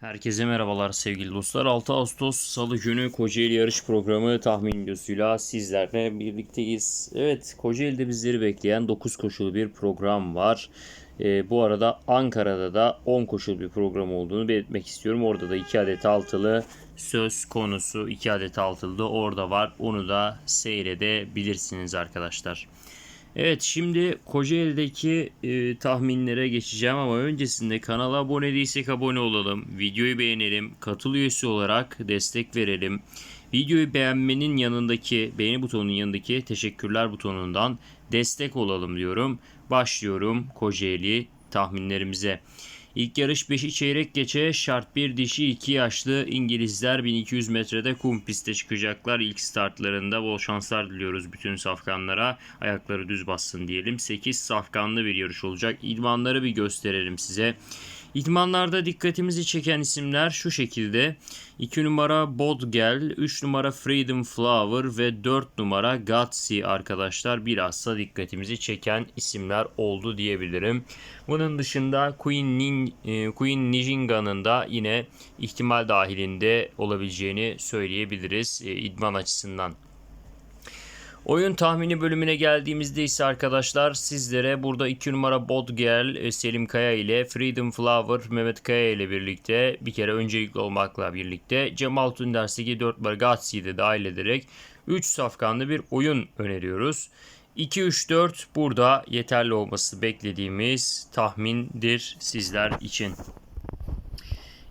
Herkese merhabalar sevgili dostlar. 6 Ağustos Salı günü Kocaeli yarış programı tahmin videosuyla sizlerle birlikteyiz. Evet Kocaeli'de bizleri bekleyen 9 koşulu bir program var. Ee, bu arada Ankara'da da 10 koşulu bir program olduğunu belirtmek istiyorum. Orada da 2 adet altılı söz konusu 2 adet altılı da orada var. Onu da seyredebilirsiniz arkadaşlar. Evet şimdi Kocaeli'deki e, tahminlere geçeceğim ama öncesinde kanala abone değilsek abone olalım. Videoyu beğenelim. Katıl üyesi olarak destek verelim. Videoyu beğenmenin yanındaki beğeni butonunun yanındaki teşekkürler butonundan destek olalım diyorum. Başlıyorum Kocaeli tahminlerimize. İlk yarış 5'i çeyrek geçe şart bir dişi 2 yaşlı İngilizler 1200 metrede kum piste çıkacaklar. İlk startlarında bol şanslar diliyoruz bütün safkanlara. Ayakları düz bassın diyelim. 8 safkanlı bir yarış olacak. İdmanları bir gösterelim size. İdmanlarda dikkatimizi çeken isimler şu şekilde. 2 numara Bodgel, 3 numara Freedom Flower ve 4 numara Gutsy arkadaşlar bilhassa dikkatimizi çeken isimler oldu diyebilirim. Bunun dışında Queen, Nin, e, Queen Nijinga'nın da yine ihtimal dahilinde olabileceğini söyleyebiliriz e, idman açısından. Oyun tahmini bölümüne geldiğimizde ise arkadaşlar sizlere burada 2 numara Bodgel e, Selim Kaya ile Freedom Flower Mehmet Kaya ile birlikte bir kere öncelikli olmakla birlikte Cemal Tündersek'i 4 numara Gatsi'yi de dahil ederek 3 safkanlı bir oyun öneriyoruz. 2-3-4 burada yeterli olması beklediğimiz tahmindir sizler için.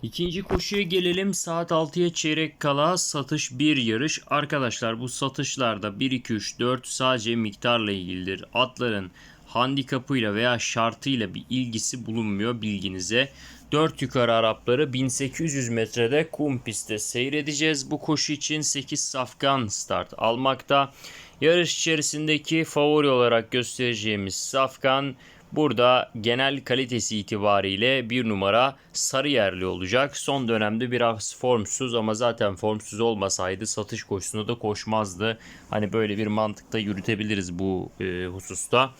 İkinci koşuya gelelim. Saat 6'ya çeyrek kala satış bir yarış. Arkadaşlar bu satışlarda 1 2 3 4 sadece miktarla ilgilidir. Atların handikapıyla veya şartıyla bir ilgisi bulunmuyor bilginize. 4 yukarı Arapları 1800 metrede kum pistte seyredeceğiz. Bu koşu için 8 safkan start almakta. Yarış içerisindeki favori olarak göstereceğimiz safkan Burada genel kalitesi itibariyle bir numara sarı yerli olacak. Son dönemde biraz formsuz ama zaten formsuz olmasaydı satış koşusunda da koşmazdı. Hani böyle bir mantıkta yürütebiliriz bu e, hususta.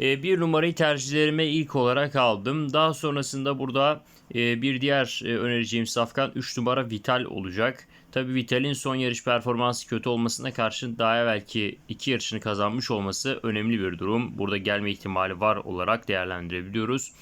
E, bir numarayı tercihlerime ilk olarak aldım. Daha sonrasında burada e, bir diğer e, önereceğim safkan 3 numara Vital olacak. Tabi Vital'in son yarış performansı kötü olmasına karşın daha evvelki iki yarışını kazanmış olması önemli bir durum. Burada gelme ihtimali var olarak değerlendirebiliyoruz.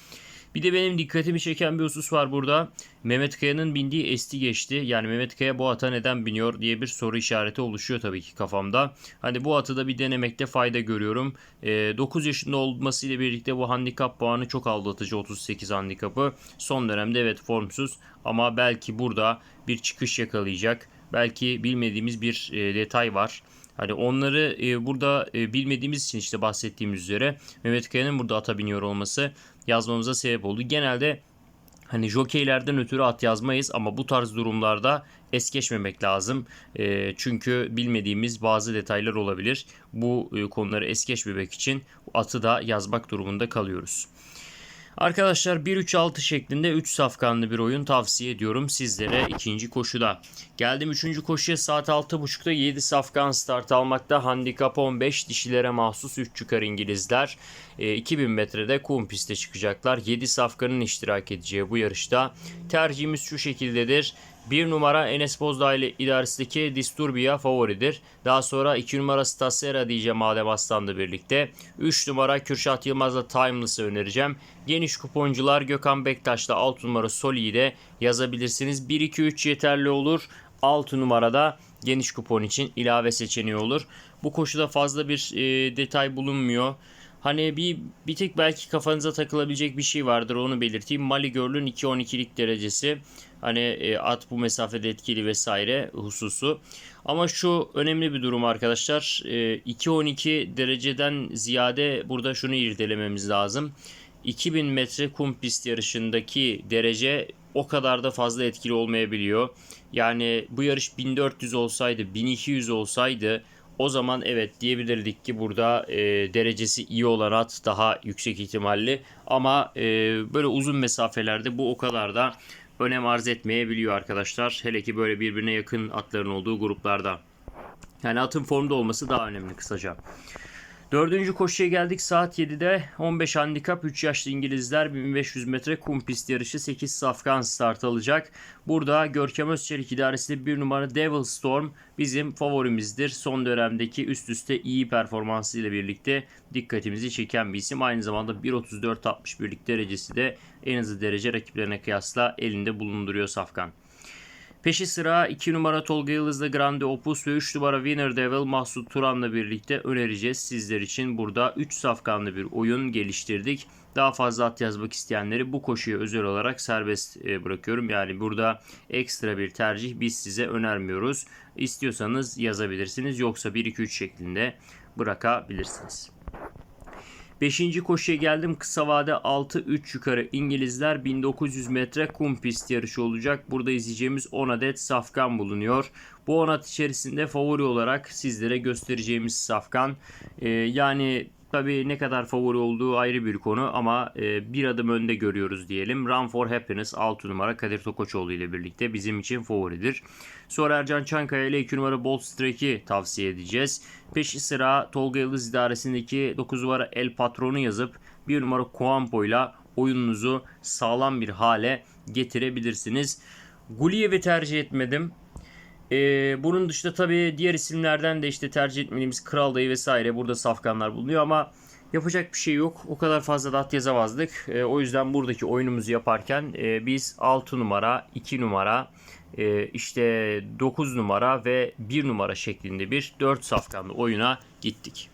Bir de benim dikkatimi çeken bir husus var burada. Mehmet Kaya'nın bindiği esti geçti. Yani Mehmet Kaya bu ata neden biniyor diye bir soru işareti oluşuyor tabii ki kafamda. Hani bu atı da bir denemekte fayda görüyorum. E, 9 yaşında olmasıyla birlikte bu handikap puanı çok aldatıcı 38 handikapı. Son dönemde evet formsuz ama belki burada bir çıkış yakalayacak. Belki bilmediğimiz bir e, detay var. Hani onları e, burada e, bilmediğimiz için işte bahsettiğimiz üzere Mehmet Kaya'nın burada ata biniyor olması yazmamıza sebep oldu. Genelde hani jokeylerden ötürü at yazmayız ama bu tarz durumlarda es geçmemek lazım. E, çünkü bilmediğimiz bazı detaylar olabilir. Bu e, konuları es geçmemek için atı da yazmak durumunda kalıyoruz. Arkadaşlar 1-3-6 şeklinde 3 safkanlı bir oyun tavsiye ediyorum sizlere ikinci koşuda. Geldim 3. koşuya saat 6.30'da 7 safkan start almakta. Handikap 15 dişilere mahsus 3 çıkar İngilizler. E, 2000 metrede kum piste çıkacaklar. 7 safkanın iştirak edeceği bu yarışta. Tercihimiz şu şekildedir. 1 numara Enes Bozdağ ile idaresindeki Disturbia favoridir. Daha sonra 2 numara Stasera diyeceğim Adem Aslan'la birlikte. 3 numara Kürşat Yılmaz'la Timeless'ı önereceğim. Geniş kuponcular Gökhan Bektaş'la 6 numara Soli'yi de yazabilirsiniz. 1-2-3 yeterli olur. 6 numarada geniş kupon için ilave seçeneği olur. Bu koşuda fazla bir e, detay bulunmuyor. Hani bir, bir tek belki kafanıza takılabilecek bir şey vardır onu belirteyim. Mali Görl'ün 2-12'lik derecesi. Hani e, at bu mesafede etkili vesaire hususu. Ama şu önemli bir durum arkadaşlar. E, 2-12 dereceden ziyade burada şunu irdelememiz lazım. 2000 metre kum pist yarışındaki derece o kadar da fazla etkili olmayabiliyor. Yani bu yarış 1400 olsaydı, 1200 olsaydı o zaman evet diyebilirdik ki burada e, derecesi iyi olan at daha yüksek ihtimalli. Ama e, böyle uzun mesafelerde bu o kadar da önem arz etmeyebiliyor arkadaşlar. Hele ki böyle birbirine yakın atların olduğu gruplarda. Yani atın formda olması daha önemli kısaca. Dördüncü koşuya geldik saat 7'de 15 handikap 3 yaşlı İngilizler 1500 metre kum pist yarışı 8 safkan start alacak. Burada Görkem Özçelik idaresinde bir numara Devil Storm bizim favorimizdir. Son dönemdeki üst üste iyi performansıyla birlikte dikkatimizi çeken bir isim. Aynı zamanda 1.34.61'lik derecesi de en hızlı derece rakiplerine kıyasla elinde bulunduruyor Safkan. Peşi sıra 2 numara Tolga Yıldız'la Grande Opus ve 3 numara Winner Devil Mahsut Turan'la birlikte önereceğiz. Sizler için burada 3 safkanlı bir oyun geliştirdik. Daha fazla at yazmak isteyenleri bu koşuya özel olarak serbest e, bırakıyorum. Yani burada ekstra bir tercih biz size önermiyoruz. İstiyorsanız yazabilirsiniz yoksa 1-2-3 şeklinde bırakabilirsiniz. Beşinci koşuya geldim. Kısa vade 6-3 yukarı İngilizler 1900 metre kum pist yarışı olacak. Burada izleyeceğimiz 10 adet safkan bulunuyor. Bu 10 at içerisinde favori olarak sizlere göstereceğimiz safkan. Ee, yani Tabii ne kadar favori olduğu ayrı bir konu ama e, bir adım önde görüyoruz diyelim. Run for Happiness 6 numara Kadir Tokoçoğlu ile birlikte bizim için favoridir. Sonra Ercan Çankaya ile 2 numara Bolt Strake'i tavsiye edeceğiz. Peşi sıra Tolga Yıldız idaresindeki 9 numara El Patron'u yazıp 1 numara Kuampo ile oyununuzu sağlam bir hale getirebilirsiniz. Guliyev'i tercih etmedim. Ee, bunun dışında tabii diğer isimlerden de işte tercih etmediğimiz Kral Dayı vesaire burada safkanlar bulunuyor ama yapacak bir şey yok. O kadar fazla da at yazamazdık. Ee, o yüzden buradaki oyunumuzu yaparken e, biz 6 numara, 2 numara, e, işte 9 numara ve 1 numara şeklinde bir 4 safkanlı oyuna gittik.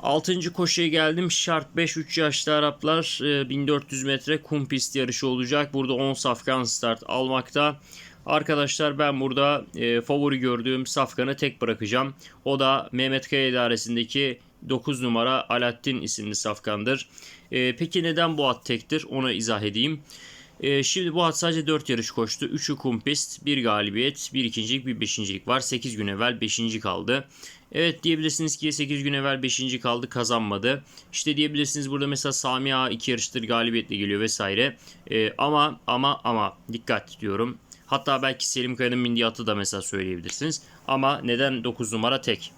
6. koşuya geldim. Şart 5 3 yaşlı Araplar e, 1400 metre kum pist yarışı olacak. Burada 10 safkan start almakta. Arkadaşlar ben burada e, favori gördüğüm Safkan'ı tek bırakacağım. O da Mehmet Kaya idaresindeki 9 numara Alaaddin isimli Safkan'dır. E, peki neden bu at tektir? Onu izah edeyim. E, şimdi bu at sadece 4 yarış koştu. 3'ü kum pist, 1 galibiyet, 1 ikincilik, 1 beşincilik var. 8 gün evvel 5. kaldı. Evet diyebilirsiniz ki 8 gün evvel 5. kaldı kazanmadı. İşte diyebilirsiniz burada mesela Sami Ağa 2 yarıştır galibiyetle geliyor vesaire. E, ama ama ama dikkat diyorum. Hatta belki Selim Kaya'nın bindiği atı da mesela söyleyebilirsiniz. Ama neden 9 numara tek?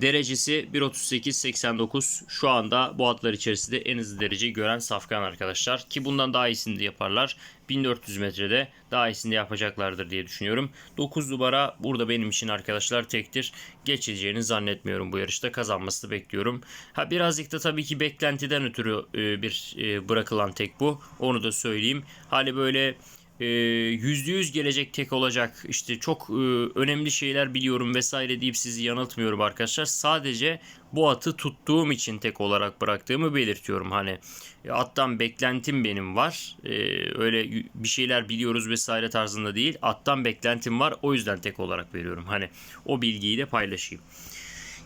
Derecesi 1.38.89 şu anda bu atlar içerisinde en hızlı derece gören Safkan arkadaşlar. Ki bundan daha iyisini de yaparlar. 1400 metrede daha iyisini de yapacaklardır diye düşünüyorum. 9 numara burada benim için arkadaşlar tektir. Geçeceğini zannetmiyorum bu yarışta. Kazanmasını bekliyorum. Ha birazcık da tabii ki beklentiden ötürü e, bir e, bırakılan tek bu. Onu da söyleyeyim. Hani böyle yüzde yüz gelecek tek olacak işte çok e, önemli şeyler biliyorum vesaire deyip sizi yanıltmıyorum arkadaşlar. Sadece bu atı tuttuğum için tek olarak bıraktığımı belirtiyorum. Hani e, attan beklentim benim var. E, öyle bir şeyler biliyoruz vesaire tarzında değil. Attan beklentim var. O yüzden tek olarak veriyorum. Hani o bilgiyi de paylaşayım.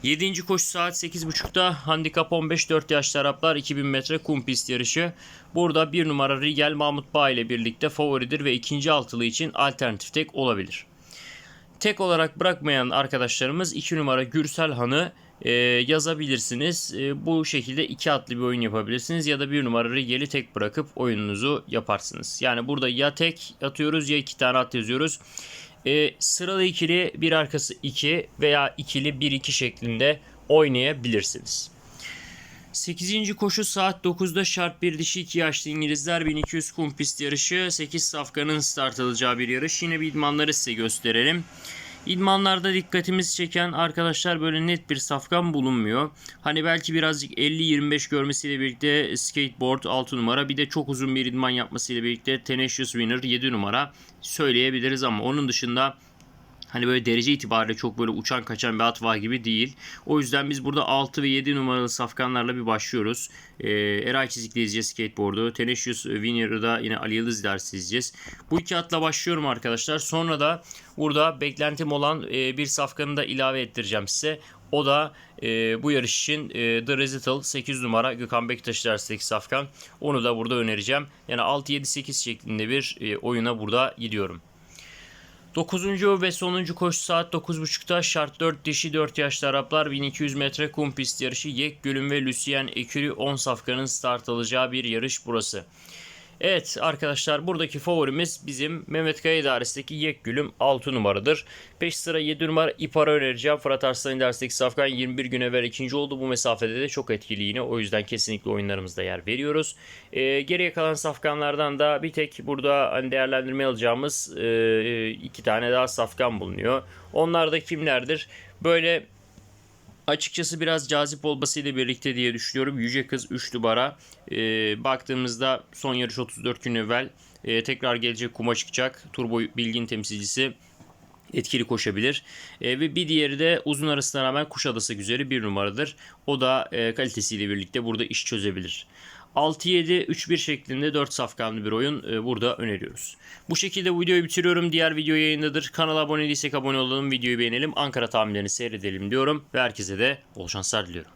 7. koşu saat 8.30'da handikap 15 4 yaşlı Araplar 2000 metre kum pist yarışı. Burada bir numara Rigel Mahmut Bağ ile birlikte favoridir ve ikinci altılı için alternatif tek olabilir. Tek olarak bırakmayan arkadaşlarımız 2 numara Gürsel Han'ı e, yazabilirsiniz. E, bu şekilde iki atlı bir oyun yapabilirsiniz ya da bir numara Rigel'i tek bırakıp oyununuzu yaparsınız. Yani burada ya tek atıyoruz ya iki tane at yazıyoruz. E, sıralı ikili bir arkası 2 veya ikili 1-2 şeklinde oynayabilirsiniz. 8. koşu saat 9'da şart bir dişi 2 yaşlı İngilizler 1200 kum pist yarışı 8 safkanın start alacağı bir yarış. Yine bir idmanları size gösterelim. İdmanlarda dikkatimizi çeken arkadaşlar böyle net bir safkan bulunmuyor. Hani belki birazcık 50-25 görmesiyle birlikte skateboard 6 numara bir de çok uzun bir idman yapmasıyla birlikte Tenacious Winner 7 numara söyleyebiliriz ama onun dışında Hani böyle derece itibariyle çok böyle uçan kaçan bir at var gibi değil. O yüzden biz burada 6 ve 7 numaralı safkanlarla bir başlıyoruz. Ee, Eray Çizik'le izleyeceğiz skateboard'u. Tenacious Winner'ı da yine Ali Yıldız dersi izleyeceğiz. Bu iki atla başlıyorum arkadaşlar. Sonra da burada beklentim olan e, bir safkanı da ilave ettireceğim size. O da e, bu yarış için e, The Resital 8 numara Gökhan Bektaş dersindeki safkan. Onu da burada önereceğim. Yani 6-7-8 şeklinde bir e, oyuna burada gidiyorum. 9. ve sonuncu koşu saat 9.30'da şart 4 dişi 4 yaşlı Araplar 1200 metre kum pist yarışı Yek Gülüm ve Lucien Ekürü 10 safkanın start alacağı bir yarış burası. Evet arkadaşlar buradaki favorimiz bizim Mehmet Kaya idaresindeki Yekgül'üm 6 numaradır. 5 sıra 7 numara İpara önereceğim. Fırat Arslan idaresindeki Safkan 21 gün evvel ikinci oldu. Bu mesafede de çok etkili yine. O yüzden kesinlikle oyunlarımızda yer veriyoruz. Ee, geriye kalan Safkanlardan da bir tek burada hani değerlendirme alacağımız e, iki tane daha Safkan bulunuyor. Onlar da kimlerdir? Böyle Açıkçası biraz cazip olmasıyla birlikte diye düşünüyorum. Yüce Kız 3 numara. Ee, baktığımızda son yarış 34 gün evvel e, tekrar gelecek kuma çıkacak. Turbo bilgin temsilcisi etkili koşabilir. E, ve bir diğeri de uzun arasına rağmen Kuşadası güzeli bir numaradır. O da e, kalitesiyle birlikte burada iş çözebilir. 6-7-3-1 şeklinde 4 safkanlı bir oyun e, burada öneriyoruz. Bu şekilde bu videoyu bitiriyorum. Diğer video yayındadır. Kanala abone değilsek abone olalım. Videoyu beğenelim. Ankara tahminlerini seyredelim diyorum. Ve herkese de bol şanslar diliyorum.